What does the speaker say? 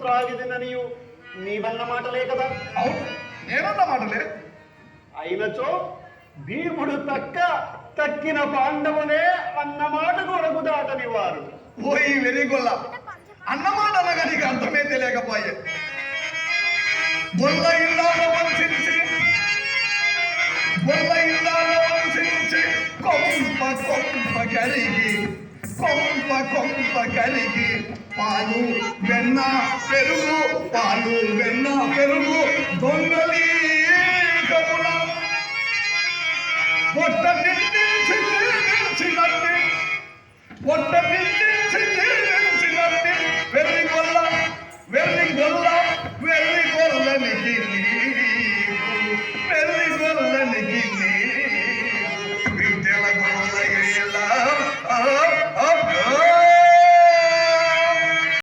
త్రాగిదిననియు నీవన్న మాటలే కదా. అవును నేనన్న మాటలే? అయినచో భీముడు తక్క తక్కిన పాండవులే అన్న మాట కొరకు దాటని వారు. పోయి వెరిగొల్ల అన్నమాట అనగా నీకు అర్థమే తెలియకపోయే. బొల్ల ఇల్లాల వంచించి బొల్ల ఇల్లాల వంచించి కొంప కొంప కరిగి కొంప కొంప కలిగి పాలు వెన్న పెరుగు పాలు వెన్న పెరుగు దొంగలి కముల పొట్ట నిండి పొట్ట నిండి